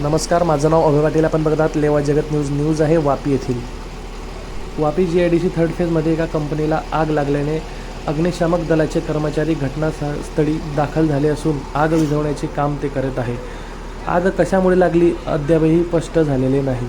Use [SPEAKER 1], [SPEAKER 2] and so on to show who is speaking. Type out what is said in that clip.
[SPEAKER 1] नमस्कार माझं नाव अभय पाटील. आपण बघतात लेवा जगत न्यूज. न्यूज आहे वापी येथील. Vapi G I D C third फेजमध्ये एका कंपनीला आग लागल्याने अग्निशामक दलाचे कर्मचारी घटनास्थळी दाखल झाले असून आग विझवण्याचे काम ते करत आहे. आग कशामुळे लागली? अद्यापही स्पष्ट झालेले नाही.